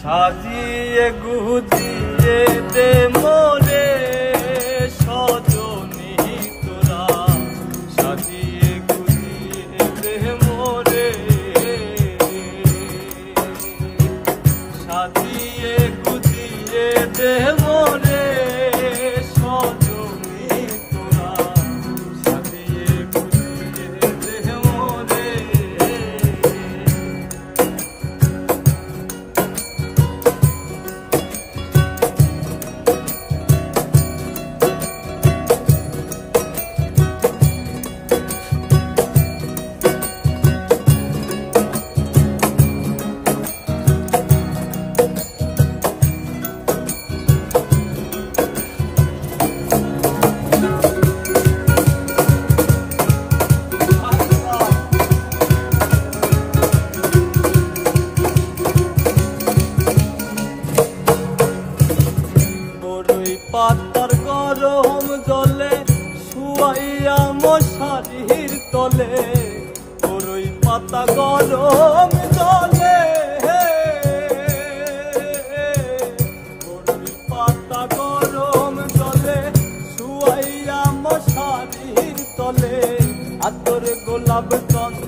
সাজিয়ে গুজিয়ে দে মন পাতার গরম জলে শুয়াইয়া মশারির তলে ওরই পাতা গরম জলে। ওরই পাতা গরম জলে শুয়াইয়া মশারির তলে আতর গোলাপ চন্দ্র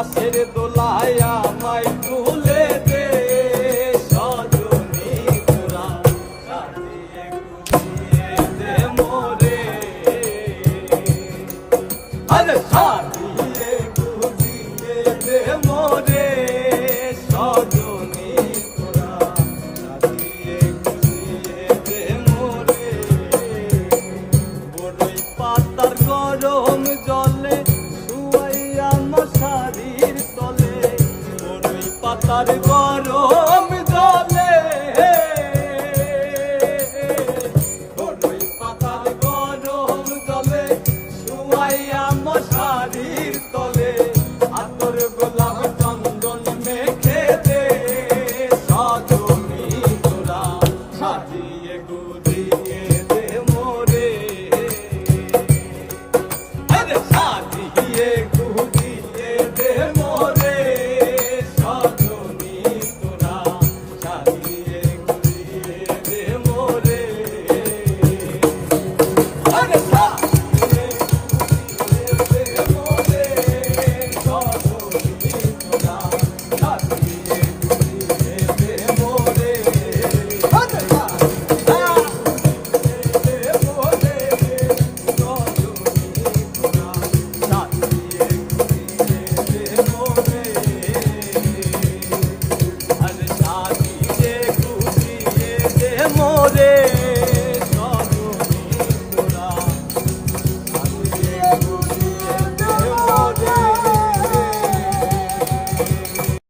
বাসের দোলায় আমায় তুলে দে। সজনী তোরা সাজিয়ে মোরে। আরে সাজ